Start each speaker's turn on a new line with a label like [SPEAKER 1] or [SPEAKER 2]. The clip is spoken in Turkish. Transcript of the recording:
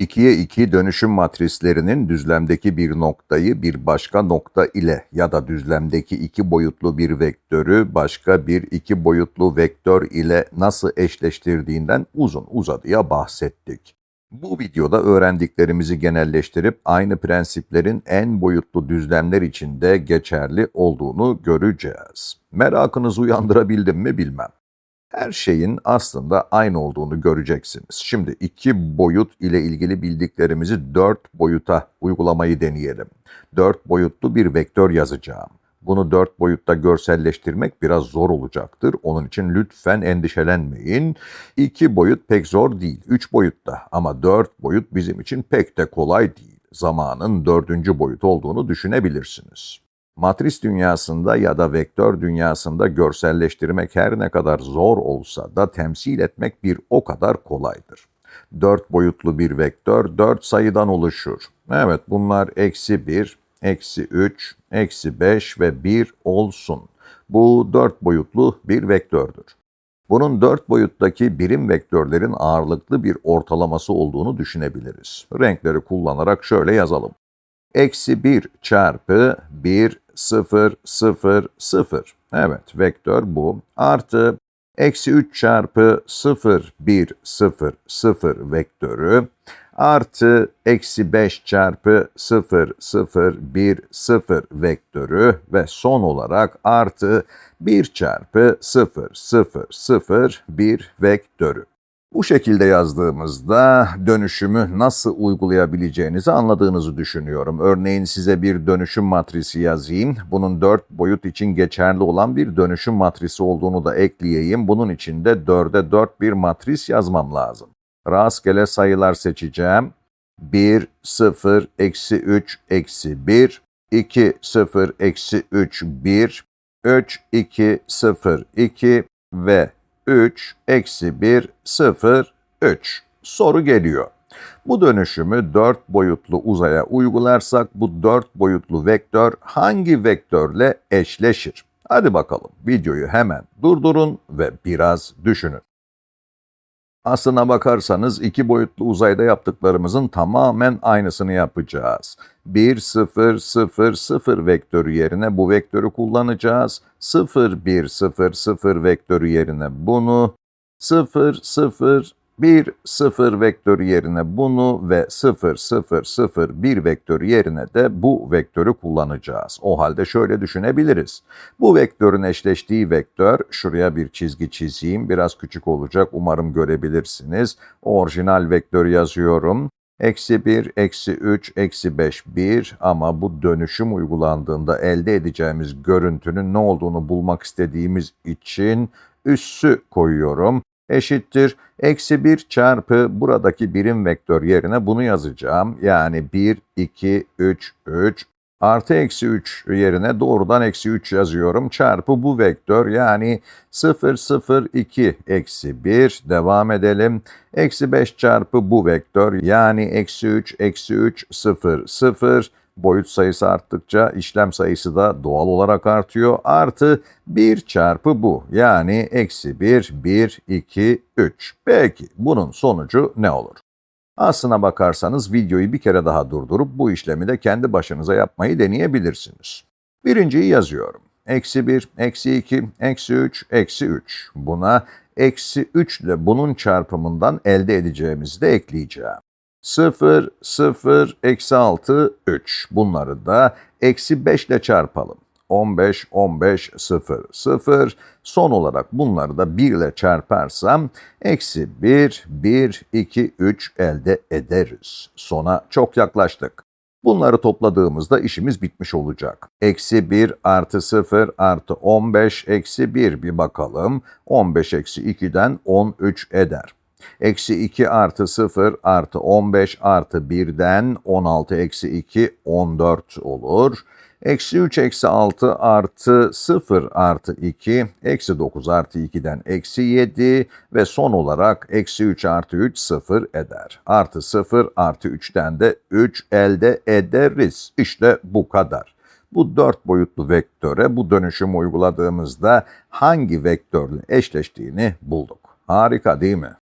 [SPEAKER 1] 2'ye 2 dönüşüm matrislerinin düzlemdeki bir noktayı bir başka nokta ile ya da düzlemdeki iki boyutlu bir vektörü başka bir iki boyutlu vektör ile nasıl eşleştirdiğinden uzun uzadıya bahsettik. Bu videoda öğrendiklerimizi genelleştirip aynı prensiplerin en boyutlu düzlemler için de geçerli olduğunu göreceğiz. Merakınızı uyandırabildim mi bilmem. Her şeyin aslında aynı olduğunu göreceksiniz. Şimdi iki boyut ile ilgili bildiklerimizi dört boyuta uygulamayı deneyelim. Dört boyutlu bir vektör yazacağım. Bunu dört boyutta görselleştirmek biraz zor olacaktır. Onun için lütfen endişelenmeyin. İki boyut pek zor değil. Üç boyutta ama dört boyut bizim için pek de kolay değil. Zamanın dördüncü boyut olduğunu düşünebilirsiniz. Matris dünyasında ya da vektör dünyasında görselleştirmek her ne kadar zor olsa da temsil etmek bir o kadar kolaydır. Dört boyutlu bir vektör dört sayıdan oluşur. Evet bunlar eksi bir, eksi üç, eksi beş ve bir olsun. Bu dört boyutlu bir vektördür. Bunun dört boyuttaki birim vektörlerin ağırlıklı bir ortalaması olduğunu düşünebiliriz. Renkleri kullanarak şöyle yazalım. Eksi 1 çarpı 1, 0, 0, 0. Evet, vektör bu. Artı eksi 3 çarpı 0, 1, 0, 0 vektörü. Artı eksi 5 çarpı 0, 0, 1, 0 vektörü ve son olarak artı 1 çarpı 0, 0, 0, 1 vektörü. Bu şekilde yazdığımızda dönüşümü nasıl uygulayabileceğinizi anladığınızı düşünüyorum. Örneğin size bir dönüşüm matrisi yazayım. Bunun dört boyut için geçerli olan bir dönüşüm matrisi olduğunu da ekleyeyim. Bunun için de dörde dört bir matris yazmam lazım. Rastgele sayılar seçeceğim. 1, 0, eksi 3, eksi 1, 2, 0, eksi 3, 1, 3, 2, 0, 2 ve 3, eksi 1, 0, 3. Soru geliyor. Bu dönüşümü 4 boyutlu uzaya uygularsak bu 4 boyutlu vektör hangi vektörle eşleşir? Hadi bakalım videoyu hemen durdurun ve biraz düşünün. Aslına bakarsanız iki boyutlu uzayda yaptıklarımızın tamamen aynısını yapacağız. 1, 0, 0, 0 vektörü yerine bu vektörü kullanacağız. 0, 1, 0, 0 vektörü yerine bunu, 0, 0, 1, 0 vektörü yerine bunu ve 0, 0, 0, 1 vektörü yerine de bu vektörü kullanacağız. O halde şöyle düşünebiliriz. Bu vektörün eşleştiği vektör, şuraya bir çizgi çizeyim, biraz küçük olacak, umarım görebilirsiniz. Orijinal vektörü yazıyorum. Eksi 1, eksi 3, eksi 5, 1 ama bu dönüşüm uygulandığında elde edeceğimiz görüntünün ne olduğunu bulmak istediğimiz için üssü koyuyorum eşittir. Eksi 1 çarpı buradaki birim vektör yerine bunu yazacağım. Yani 1, 2, 3, 3 artı eksi 3 yerine doğrudan eksi 3 yazıyorum. Çarpı bu vektör yani 0, 0, 2 eksi 1 devam edelim. Eksi 5 çarpı bu vektör yani eksi 3, eksi 3, 0, 0 boyut sayısı arttıkça işlem sayısı da doğal olarak artıyor. Artı 1 çarpı bu yani eksi 1, 1, 2, 3. Peki bunun sonucu ne olur? Aslına bakarsanız videoyu bir kere daha durdurup bu işlemi de kendi başınıza yapmayı deneyebilirsiniz. Birinciyi yazıyorum. Eksi 1, eksi 2, eksi 3, eksi 3. Buna eksi 3 ile bunun çarpımından elde edeceğimizi de ekleyeceğim. 0, 0, eksi 6, 3. Bunları da eksi 5 ile çarpalım. 15, 15, 0, 0. Son olarak bunları da 1 ile çarparsam eksi 1, 1, 2, 3 elde ederiz. Sona çok yaklaştık. Bunları topladığımızda işimiz bitmiş olacak. Eksi 1 artı 0 artı 15 eksi 1 bir bakalım. 15 eksi 2'den 13 eder. Eksi 2 artı 0 artı 15 artı 1'den 16 eksi 2 14 olur. Eksi 3 eksi 6 artı 0 artı 2 eksi 9 artı 2'den eksi 7 ve son olarak eksi 3 artı 3 0 eder. Artı 0 artı 3'ten de 3 elde ederiz. İşte bu kadar. Bu dört boyutlu vektöre bu dönüşümü uyguladığımızda hangi vektörle eşleştiğini bulduk. Harika değil mi?